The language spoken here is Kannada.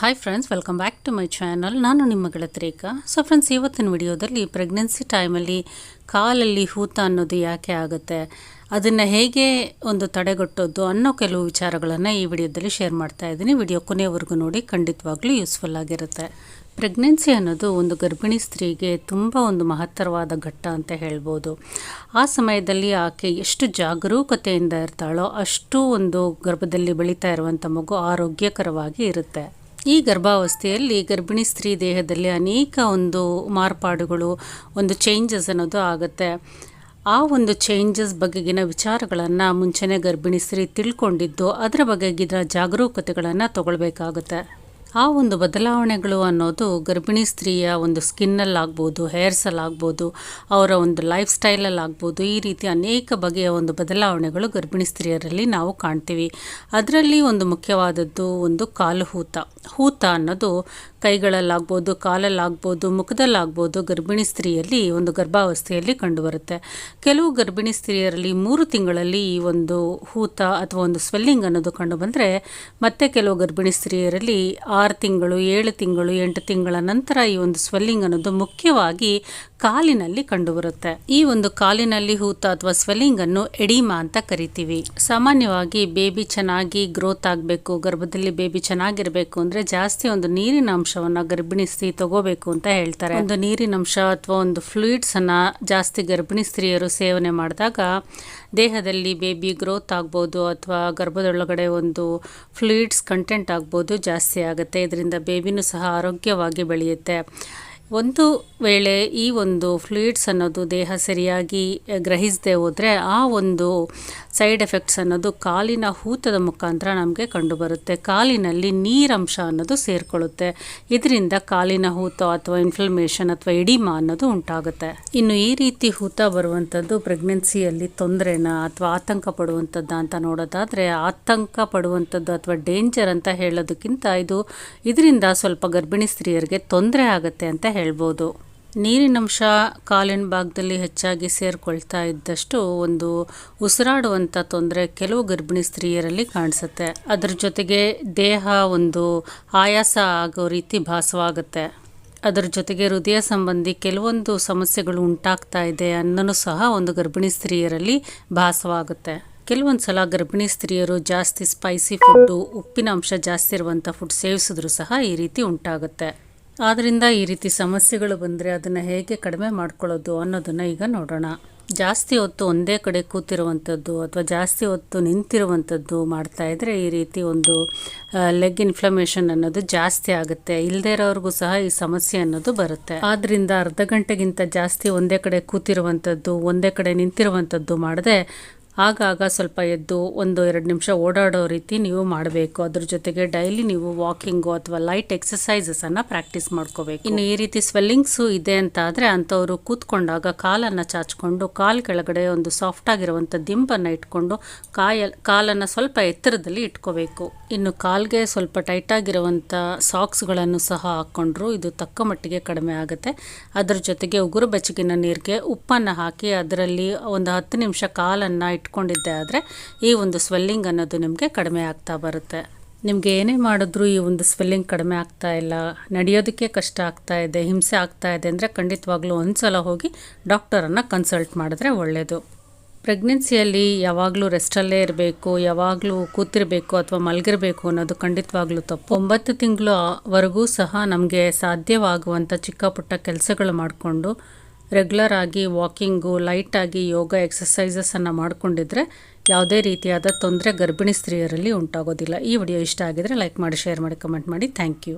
Hi friends welcome back to my channel ನಾನು ನಿಮ್ಮ ಗೆಳತ್ರೇಖಾ ಸೊ ಫ್ರೆಂಡ್ಸ್ ಇವತ್ತಿನ ವಿಡಿಯೋದಲ್ಲಿ ಪ್ರೆಗ್ನೆನ್ಸಿ ಟೈಮಲ್ಲಿ ಕಾಲಲ್ಲಿ ಹೂತ ಅನ್ನೋದು ಯಾಕೆ ಆಗುತ್ತೆ? ಅದನ್ನು ಹೇಗೆ ಒಂದು ತಡೆಗಟ್ಟೋದು ಅನ್ನೋ ಕೆಲವು ವಿಚಾರಗಳನ್ನು ಈ ವಿಡಿಯೋದಲ್ಲಿ ಶೇರ್ ಮಾಡ್ತಾ ಇದ್ದೀನಿ. ವಿಡಿಯೋ ಕೊನೆಯವರೆಗೂ ನೋಡಿ, ಖಂಡಿತವಾಗ್ಲೂ ಯೂಸ್ಫುಲ್ ಆಗಿರುತ್ತೆ. ಪ್ರೆಗ್ನೆನ್ಸಿ ಅನ್ನೋದು ಒಂದು ಗರ್ಭಿಣಿ ಸ್ತ್ರೀಗೆ ತುಂಬ ಒಂದು ಮಹತ್ತರವಾದ ಘಟ್ಟ ಅಂತ ಹೇಳ್ಬೋದು. ಆ ಸಮಯದಲ್ಲಿ ಆಕೆ ಎಷ್ಟು ಜಾಗರೂಕತೆಯಿಂದ ಇರ್ತಾಳೋ ಅಷ್ಟು ಒಂದು ಗರ್ಭದಲ್ಲಿ ಬೆಳೀತಾ ಇರುವಂಥ ಮಗು ಆರೋಗ್ಯಕರವಾಗಿ ಇರುತ್ತೆ. ಈ ಗರ್ಭಾವಸ್ಥೆಯಲ್ಲಿ ಗರ್ಭಿಣಿ ಸ್ತ್ರೀ ದೇಹದಲ್ಲಿ ಅನೇಕ ಒಂದು ಮಾರ್ಪಾಡುಗಳು, ಒಂದು ಚೇಂಜಸ್ ಅನ್ನೋದು ಆಗುತ್ತೆ. ಆ ಒಂದು ಚೇಂಜಸ್ ಬಗೆಗಿನ ವಿಚಾರಗಳನ್ನು ಮುಂಚೆನೇ ಗರ್ಭಿಣಿ ಸ್ತ್ರೀ ತಿಳ್ಕೊಂಡಿದ್ದು, ಅದರ ಬಗೆಗಿನ ಜಾಗರೂಕತೆಗಳನ್ನು ತಗೊಳ್ಬೇಕಾಗುತ್ತೆ. ಆ ಒಂದು ಬದಲಾವಣೆಗಳು ಅನ್ನೋದು ಗರ್ಭಿಣಿ ಸ್ತ್ರೀಯ ಒಂದು ಸ್ಕಿನ್ನಲ್ಲಾಗ್ಬೋದು, ಹೇರ್ಸಲ್ಲಾಗ್ಬೋದು, ಅವರ ಒಂದು ಲೈಫ್ ಸ್ಟೈಲಲ್ಲಾಗ್ಬೋದು, ಈ ರೀತಿ ಅನೇಕ ಬಗೆಯ ಒಂದು ಬದಲಾವಣೆಗಳು ಗರ್ಭಿಣಿ ಸ್ತ್ರೀಯರಲ್ಲಿ ನಾವು ಕಾಣ್ತೀವಿ. ಅದರಲ್ಲಿ ಒಂದು ಮುಖ್ಯವಾದದ್ದು ಒಂದು ಕಾಲು ಹೂತ. ಹೂತ ಅನ್ನೋದು ಕೈಗಳಲ್ಲಾಗ್ಬೋದು, ಕಾಲಲ್ಲಾಗ್ಬೋದು, ಮುಖದಲ್ಲಾಗ್ಬೋದು ಗರ್ಭಿಣಿ ಸ್ತ್ರೀಯಲ್ಲಿ ಒಂದು ಗರ್ಭಾವಸ್ಥೆಯಲ್ಲಿ ಕಂಡುಬರುತ್ತೆ. ಕೆಲವು ಗರ್ಭಿಣಿ ಸ್ತ್ರೀಯರಲ್ಲಿ ಮೂರು ತಿಂಗಳಲ್ಲಿ ಈ ಒಂದು ಹೂತ ಅಥವಾ ಒಂದು ಸ್ವೆಲ್ಲಿಂಗ್ ಅನ್ನೋದು ಕಂಡುಬಂದರೆ ಮತ್ತೆ ಕೆಲವು ಗರ್ಭಿಣಿ ಸ್ತ್ರೀಯರಲ್ಲಿ ಆರು ತಿಂಗಳು, ಏಳು ತಿಂಗಳು, ಎಂಟು ತಿಂಗಳ ನಂತರ ಈ ಒಂದು ಸ್ವೆಲ್ಲಿಂಗ್ ಅನ್ನೋದು ಮುಖ್ಯವಾಗಿ ಕಾಲಿನಲ್ಲಿ ಕಂಡುಬರುತ್ತೆ. ಈ ಒಂದು ಕಾಲಿನಲ್ಲಿ ಹೂತ ಅಥವಾ ಸ್ವೆಲ್ಲಿಂಗ್ ಅನ್ನು ಎಡಿಮಾ ಅಂತ ಕರಿತೀವಿ. ಸಾಮಾನ್ಯವಾಗಿ ಬೇಬಿ ಚೆನ್ನಾಗಿ ಗ್ರೋತ್ ಆಗಬೇಕು, ಗರ್ಭದಲ್ಲಿ ಬೇಬಿ ಚೆನ್ನಾಗಿರಬೇಕು ಅಂದ್ರೆ ಜಾಸ್ತಿ ಒಂದು ನೀರಿನ ಅಂಶವನ್ನ ಗರ್ಭಿಣಿ ಸ್ತ್ರೀ ತಗೋಬೇಕು ಅಂತ ಹೇಳ್ತಾರೆ. ಒಂದು ನೀರಿನ ಅಂಶ ಅಥವಾ ಒಂದು ಫ್ಲೂಯಿಡ್ಸ್ ಅನ್ನ ಜಾಸ್ತಿ ಗರ್ಭಿಣಿ ಸ್ತ್ರೀಯರು ಸೇವನೆ ಮಾಡಿದಾಗ ದೇಹದಲ್ಲಿ ಬೇಬಿ ಗ್ರೋತ್ ಆಗ್ಬೋದು ಅಥವಾ ಗರ್ಭದೊಳಗಡೆ ಒಂದು ಫ್ಲೂಯಿಡ್ಸ್ ಕಂಟೆಂಟ್ ಆಗ್ಬೋದು ಜಾಸ್ತಿ ಆಗುತ್ತೆ. ಇದರಿಂದ ಬೇಬಿನೂ ಸಹ ಆರೋಗ್ಯವಾಗಿ ಬೆಳೆಯುತ್ತೆ. ಒಂದು ವೇಳೆ ಈ ಒಂದು ಫ್ಲೂಯಿಡ್ಸ್ ಅನ್ನೋದು ದೇಹ ಸರಿಯಾಗಿ ಗ್ರಹಿಸದೆ ಹೋದರೆ ಆ ಒಂದು ಸೈಡ್ ಎಫೆಕ್ಟ್ಸ್ ಅನ್ನೋದು ಕಾಲಿನ ಹೂತದ ಮುಖಾಂತರ ನಮಗೆ ಕಂಡುಬರುತ್ತೆ. ಕಾಲಿನಲ್ಲಿ ನೀರಂಶ ಅನ್ನೋದು ಸೇರಿಕೊಳ್ಳುತ್ತೆ. ಇದರಿಂದ ಕಾಲಿನ ಹೂತ ಅಥವಾ ಇನ್ಫ್ಲಮೇಷನ್ ಅಥವಾ ಎಡಿಮಾ ಅನ್ನೋದು ಉಂಟಾಗುತ್ತೆ. ಇನ್ನು ಈ ರೀತಿ ಹೂತ ಬರುವಂಥದ್ದು ಪ್ರೆಗ್ನೆನ್ಸಿಯಲ್ಲಿ ತೊಂದರೆನ ಅಥವಾ ಆತಂಕ ಪಡುವಂಥದ್ದು ಅಂತ ನೋಡೋದಾದರೆ, ಆತಂಕ ಪಡುವಂಥದ್ದು ಅಥವಾ ಡೇಂಜರ್ ಅಂತ ಹೇಳೋದಕ್ಕಿಂತ ಇದು, ಇದರಿಂದ ಸ್ವಲ್ಪ ಗರ್ಭಿಣಿ ಸ್ತ್ರೀಯರಿಗೆ ತೊಂದರೆ ಆಗುತ್ತೆ ಅಂತ ಹೇಳ್ಬೋದು. ನೀರಿನಂಶ ಕಾಲಿನ ಭಾಗದಲ್ಲಿ ಹೆಚ್ಚಾಗಿ ಸೇರಿಕೊಳ್ತಾ ಇದ್ದಷ್ಟು ಒಂದು ಉಸಿರಾಡುವಂಥ ತೊಂದರೆ ಕೆಲವು ಗರ್ಭಿಣಿ ಸ್ತ್ರೀಯರಲ್ಲಿ ಕಾಣಿಸುತ್ತೆ. ಅದರ ಜೊತೆಗೆ ದೇಹ ಒಂದು ಆಯಾಸ ಆಗೋ ರೀತಿ ಭಾಸವಾಗುತ್ತೆ. ಅದರ ಜೊತೆಗೆ ಹೃದಯ ಸಂಬಂಧಿ ಕೆಲವೊಂದು ಸಮಸ್ಯೆಗಳು ಉಂಟಾಗ್ತಾ ಇದೆ ಅನ್ನೋನು ಸಹ ಒಂದು ಗರ್ಭಿಣಿ ಸ್ತ್ರೀಯರಲ್ಲಿ ಭಾಸವಾಗುತ್ತೆ. ಕೆಲವೊಂದು ಸಲ ಗರ್ಭಿಣಿ ಸ್ತ್ರೀಯರು ಜಾಸ್ತಿ ಸ್ಪೈಸಿ ಫುಡ್ಡು, ಉಪ್ಪಿನ ಅಂಶ ಜಾಸ್ತಿ ಇರುವಂಥ ಫುಡ್ ಸೇವಿಸಿದ್ರು ಸಹ ಈ ರೀತಿ ಉಂಟಾಗುತ್ತೆ. ಆದ್ದರಿಂದ ಈ ರೀತಿ ಸಮಸ್ಯೆಗಳು ಬಂದರೆ ಅದನ್ನು ಹೇಗೆ ಕಡಿಮೆ ಮಾಡ್ಕೊಳ್ಳೋದು ಅನ್ನೋದನ್ನು ಈಗ ನೋಡೋಣ. ಜಾಸ್ತಿ ಹೊತ್ತು ಒಂದೇ ಕಡೆ ಕೂತಿರುವಂಥದ್ದು ಅಥವಾ ಜಾಸ್ತಿ ಹೊತ್ತು ನಿಂತಿರುವಂಥದ್ದು ಮಾಡ್ತಾ ಇದ್ರೆ ಈ ರೀತಿ ಒಂದು ಲೆಗ್ ಇನ್ಫ್ಲಮೇಷನ್ ಅನ್ನೋದು ಜಾಸ್ತಿ ಆಗುತ್ತೆ. ಇಲ್ಲದೇ ಇರೋರಿಗೂ ಸಹ ಈ ಸಮಸ್ಯೆ ಅನ್ನೋದು ಬರುತ್ತೆ. ಆದ್ದರಿಂದ ಅರ್ಧ ಗಂಟೆಗಿಂತ ಜಾಸ್ತಿ ಒಂದೇ ಕಡೆ ಕೂತಿರುವಂಥದ್ದು ಒಂದೇ ಕಡೆ ನಿಂತಿರುವಂಥದ್ದು ಮಾಡದೆ ಆಗಾಗ ಸ್ವಲ್ಪ ಎದ್ದು ಒಂದು ಎರಡು ನಿಮಿಷ ಓಡಾಡೋ ರೀತಿ ನೀವು ಮಾಡಬೇಕು. ಅದ್ರ ಜೊತೆಗೆ ಡೈಲಿ ನೀವು ವಾಕಿಂಗು ಅಥವಾ ಲೈಟ್ ಎಕ್ಸಸೈಸಸನ್ನು ಪ್ರಾಕ್ಟೀಸ್ ಮಾಡ್ಕೋಬೇಕು. ಇನ್ನು ಈ ರೀತಿ ಸ್ವೆಲ್ಲಿಂಗ್ಸು ಇದೆ ಅಂತ ಆದರೆ ಅಂಥವರು ಕೂತ್ಕೊಂಡಾಗ ಕಾಲನ್ನು ಚಾಚ್ಕೊಂಡು ಕಾಲು ಕೆಳಗಡೆ ಒಂದು ಸಾಫ್ಟ್ ಆಗಿರುವಂಥ ದಿಂಬನ್ನು ಇಟ್ಕೊಂಡು ಕಾಯ, ಕಾಲನ್ನು ಸ್ವಲ್ಪ ಎತ್ತರದಲ್ಲಿ ಇಟ್ಕೋಬೇಕು. ಇನ್ನು ಕಾಲ್ಗೆ ಸ್ವಲ್ಪ ಟೈಟಾಗಿರುವಂಥ ಸಾಕ್ಸ್ಗಳನ್ನು ಸಹ ಹಾಕ್ಕೊಂಡ್ರು ಇದು ತಕ್ಕ ಮಟ್ಟಿಗೆ ಕಡಿಮೆ ಆಗುತ್ತೆ. ಅದರ ಜೊತೆಗೆ ಉಗುರು ಬೆಚ್ಚಗಿನ ನೀರಿಗೆ ಉಪ್ಪನ್ನು ಹಾಕಿ ಅದರಲ್ಲಿ ಒಂದು ಹತ್ತು ನಿಮಿಷ ಕಾಲನ್ನು ಇಟ್ಕೊಂಡಿದ್ದೆ ಆದರೆ ಈ ಒಂದು ಸ್ವೆಲ್ಲಿಂಗ್ ಅನ್ನೋದು ನಿಮಗೆ ಕಡಿಮೆ ಆಗ್ತಾ ಬರುತ್ತೆ. ನಿಮಗೆ ಏನೇ ಮಾಡಿದ್ರೂ ಈ ಒಂದು ಸ್ವೆಲ್ಲಿಂಗ್ ಕಡಿಮೆ ಆಗ್ತಾ ಇಲ್ಲ. ನಡೆಯೋದಕ್ಕೆ ಕಷ್ಟ ಆಗ್ತಾ ಇದೆ, ಹಿಂಸೆ ಆಗ್ತಾ ಇದೆ ಅಂದರೆ ಖಂಡಿತವಾಗ್ಲೂ ಒಂದು ಸಲ ಹೋಗಿ ಡಾಕ್ಟರನ್ನು ಕನ್ಸಲ್ಟ್ ಮಾಡಿದ್ರೆ ಒಳ್ಳೆಯದು ಪ್ರೆಗ್ನೆನ್ಸಿಯಲ್ಲಿ ಯಾವಾಗಲೂ ರೆಸ್ಟಲ್ಲೇ ಇರಬೇಕು, ಯಾವಾಗಲೂ ಕೂತಿರಬೇಕು ಅಥವಾ ಮಲಗಿರಬೇಕು ಅನ್ನೋದು ಖಂಡಿತವಾಗ್ಲೂ ತಪ್ಪು. ಒಂಬತ್ತು ತಿಂಗಳವರೆಗೂ ಸಹ ನಮಗೆ ಸಾಧ್ಯವಾಗುವಂಥ ಚಿಕ್ಕ ಪುಟ್ಟ ಕೆಲಸಗಳು ಮಾಡಿಕೊಂಡು ರೆಗ್ಯುಲರ್ ಆಗಿ ವಾಕಿಂಗು ಲೈಟಾಗಿ ಯೋಗ ಎಕ್ಸಸೈಸಸನ್ನು ಮಾಡಿಕೊಂಡಿದ್ರೆ ಯಾವುದೇ ರೀತಿಯಾದ ತೊಂದರೆ ಗರ್ಭಿಣಿ ಸ್ತ್ರೀಯರಲ್ಲಿ ಉಂಟಾಗೋದಿಲ್ಲ. ಈ ವಿಡಿಯೋ ಇಷ್ಟ ಆಗಿದ್ರೆ ಲೈಕ್ ಮಾಡಿ ಶೇರ್ ಮಾಡಿ ಕಮೆಂಟ್ ಮಾಡಿ. Thank you